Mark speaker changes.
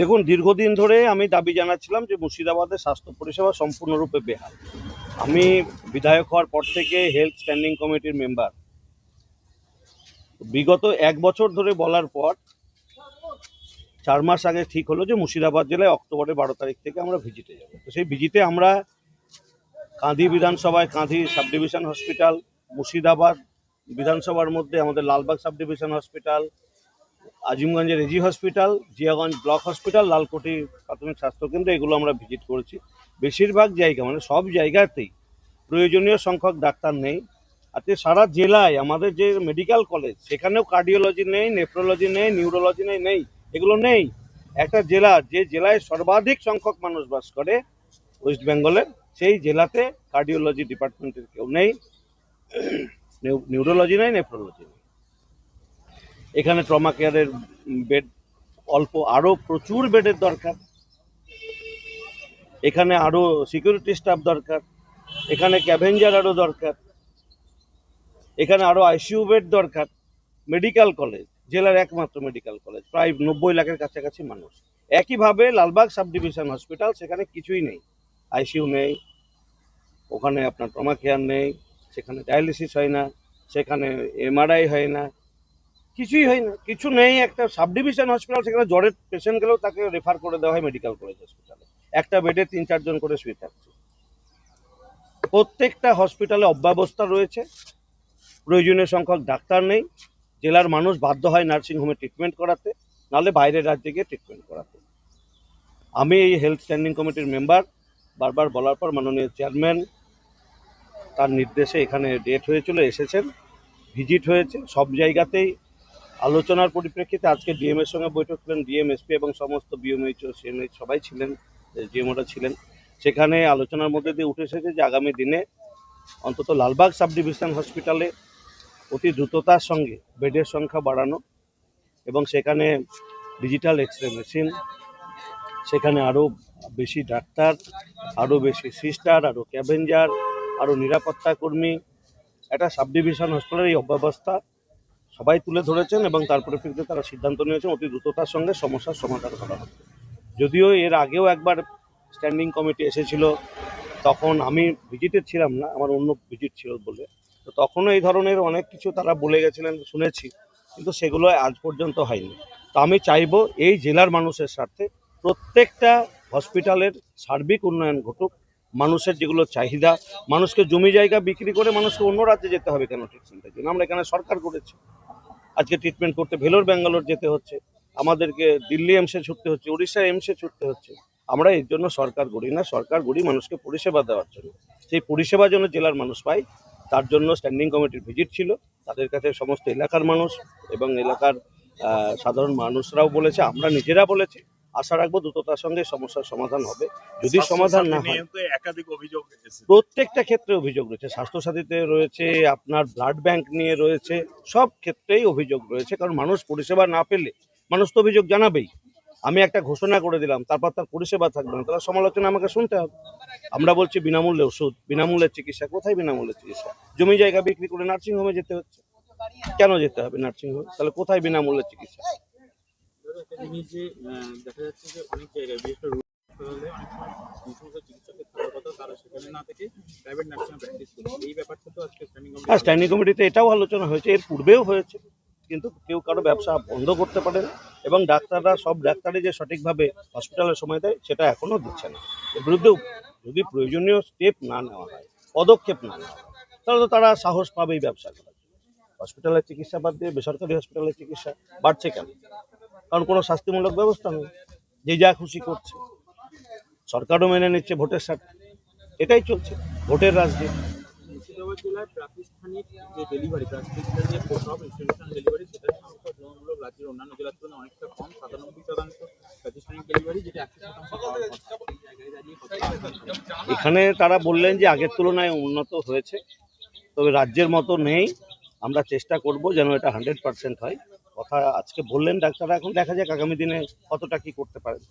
Speaker 1: দেখুন, দীর্ঘদিন ধরে আমি দাবি জানাচ্ছিলাম যে মুর্শিদাবাদের স্বাস্থ্য পরিষেবা সম্পূর্ণরূপে বেহাল। আমি বিধায়ক হওয়ার পর থেকে হেলথ স্ট্যান্ডিং কমিটির মেম্বার বিগত এক বছর ধরে বলার পর চার মাস আগে ঠিক হলো যে মুর্শিদাবাদ জেলায় অক্টোবরের বারো তারিখ থেকে আমরা ভিজিটে যাব। তো সেই ভিজিটে আমরা কাঁধি বিধানসভায়, Kanthi sub division hospital, Murshidabad বিধানসভার মধ্যে আমাদের লালবাগ সাব ডিভিশন হসপিটাল আজিমগঞ্জের রেজি hospital, Jiaganj block hospital Lalkothi প্রাথমিক স্বাস্থ্যকেন্দ্র এগুলো আমরা ভিজিট করেছি। বেশিরভাগ জায়গা মানে সব জায়গাতেই প্রয়োজনীয় সংখ্যক ডাক্তার নেই। আজকে সারা জেলায় আমাদের যে মেডিকেল কলেজ, সেখানেও কার্ডিওলজি নেই, নেফ্রোলজি নেই, নিউরোলজি নেই নেই, এগুলো নেই। একটা জেলা, যে জেলায় সর্বাধিক সংখ্যক মানুষ বাস করে, ওয়েস্ট বেঙ্গলের সেই জেলাতে কার্ডিওলজি ডিপার্টমেন্টের কেউ নেই। নিউরোলজি নেই, নেফ্রোলজি নেই। এখানে ট্রমা কেয়ারের বেড, অল্প আরও প্রচুর বেডের দরকার। এখানে আরও সিকিউরিটি স্টাফ দরকার। এখানে ক্যাভেঞ্জার আরও দরকার। এখানে আরও আইসিইউ বেড দরকার। মেডিকেল কলেজ, জেলার একমাত্র মেডিকেল কলেজ, প্রায় নব্বই লাখের কাছাকাছি মানুষ। একইভাবে লালবাগ সাব ডিভিশন হসপিটাল, সেখানে কিছুই নেই। আইসিইউ নেই, ওখানে আপনার ট্রমা কেয়ার নেই, সেখানে ডায়ালিসিস হয় না, সেখানে এমআরআই হয় না কিছুই হয় না, কিছু নেই, একটা সাব ডিভিশন হসপিটাল, সেখানে জ্বরের পেশেন্ট গেলেও তাকে রেফার করে দেওয়া হয় মেডিকেল কলেজ হসপিটালে একটা বেডে তিন, চারজন করে শুয়ে থাকছে। প্রত্যেকটা হসপিটালে অব্যবস্থা রয়েছে। প্রয়োজনীয় সংখ্যক ডাক্তার নেই। জেলার মানুষ বাধ্য হয় নার্সিংহোমে ট্রিটমেন্ট করাতে, নাহলে বাইরের রাজ্যে গিয়ে ট্রিটমেন্ট করাতে। আমি এই হেলথ স্ট্যান্ডিং কমিটির মেম্বার বারবার বলার পর মাননীয় চেয়ারম্যান তার নির্দেশে এখানে ডেট হয়েছিল, এসেছেন ভিজিট হয়েছে, সব জায়গাতেই আলোচনার পরিপ্রেক্ষিতে আজকে ডিএম এর সঙ্গে বৈঠক ছিলেন ডিএম এসপি এবং সমস্ত বিএমএইচও সিএমএইচ সবাই ছিলেন জিএমওরা ছিলেন। সেখানে আলোচনার মধ্যে দিয়ে উঠে এসেছে যে আগামী দিনে অন্তত লালবাগ সাব ডিভিশন হসপিটালে অতি দ্রুততার সঙ্গে বেডের সংখ্যা বাড়ানো এবং সেখানে ডিজিটাল এক্স রে মেশিন, সেখানে আরও বেশি ডাক্তার, আরও বেশি সিস্টার, আরও ক্যাভেঞ্জার, আরও নিরাপত্তা কর্মী, একটা সাব ডিভিশন হসপিটালের এই অব্যবস্থা সবাই তুলে ধরেছেন এবং তার পরিপ্রেক্ষিতে তারা সিদ্ধান্ত নিয়েছেন, অতি দ্রুততার সঙ্গে সমস্যার সমাধান করা হবে। যদিও এর আগেও একবার স্ট্যান্ডিং কমিটি এসেছিল, তখন আমি ভিজিটে ছিলাম না, আমার অন্য ভিজিট ছিল বলে। তো তখনও এই ধরনের অনেক কিছু তারা বলে গেছিলেন, শুনেছি, কিন্তু সেগুলো আজ পর্যন্ত হয়নি। তো আমি চাইব এই জেলার মানুষের স্বার্থে প্রত্যেকটা হসপিটালের সার্বিক উন্নয়ন ঘটুক, মানুষের যেগুলো চাহিদা, মানুষকে জমি জায়গা বিক্রি করে মানুষকে অন্য রাজ্যে যেতে হবে কেন ট্রিটমেন্টের জন্য? আমরা এখানে সরকার করেছি। আজকে ট্রিটমেন্ট করতে ভেলোর ব্যাঙ্গালোর যেতে হচ্ছে, আমাদেরকে দিল্লি এমসে ছুটতে হচ্ছে, উড়িষ্যা এমসে ছুটতে হচ্ছে। আমরা এর জন্য সরকার গড়ি না, সরকার গড়ি মানুষকে পরিষেবা দেওয়ার জন্য। সেই পরিষেবা যেন জেলার মানুষ পায়, তার জন্য স্ট্যান্ডিং কমিটির ভিজিট ছিল, তাদের কাছে সমস্ত এলাকার মানুষ এবং এলাকার সাধারণ মানুষরাও বলেছে, আমরা নিজেরা বলেছি আশা রাখব দ্রুততার সঙ্গে সমস্যার সমাধান হবে। যদি সমাধান না হয়।
Speaker 2: একাধিক অভিযোগ
Speaker 1: প্রত্যেকটা ক্ষেত্রে অভিযোগ রয়েছে। স্বাস্থ্যসাথীতে রয়েছে আপনার ব্লাড ব্যাংক নিয়ে রয়েছে সব ক্ষেত্রেই অভিযোগ রয়েছে। কারণ মানুষ পরিষেবা না পেলে মানুষ তো অভিযোগ জানাবেই। আমি একটা ঘোষণা করে দিলাম তারপর তার পরিষেবা থাকবে না। তার সমালোচনা আমাকে শুনতে হবে। আমরা বলছি বিনামূল্যে ওষুধ বিনামূল্যে চিকিৎসা কোথায় বিনামূল্যে চিকিৎসা? জমি জায়গা বিক্রি করে নার্সিংহোমে যেতে হচ্ছে। কেন যেতে হবে নার্সিংহোমে? তাহলে কোথায় বিনামূল্যে চিকিৎসা?
Speaker 3: একটা জিনিস এই
Speaker 1: হ্যাঁ স্ট্যান্ডিং কমিটিতে এটাও আলোচনা হয়েছে, এর পূর্বেও হয়েছে, কিন্তু কেউ কারও ব্যবসা বন্ধ করতে পারে না এবং ডাক্তাররা, সব ডাক্তারই যে সঠিকভাবে হসপিটালে সময় দেয়, সেটা এখনও দিচ্ছে না। এর বিরুদ্ধেও যদি প্রয়োজনীয় স্টেপ না নেওয়া হয়, পদক্ষেপ না নেওয়া হয়, তাহলে তো তারা সাহস পাবেই ব্যবসা করার হসপিটালের চিকিৎসা বাদ দিয়ে বেসরকারি হসপিটালের চিকিৎসা বাড়ছে কেন? কারণ কোনো শাস্তিমূলক ব্যবস্থা নেই। যে যা খুশি করছে। সরকারও মেনে নিচ্ছে ভোটের সাথে এটাই চলছে ভোটের রাজনীতি। এখানে তারা বললেন যে আগের তুলনায় উন্নত হয়েছে। তবে রাজ্যের মতো নেই। আমরা চেষ্টা করব যেন এটা হান্ড্রেড পার্সেন্ট হয়। কথা আজকে বললেন ডাক্তার এখন দেখা যাক আগামী দিনে কতটা কি করতে পারেন।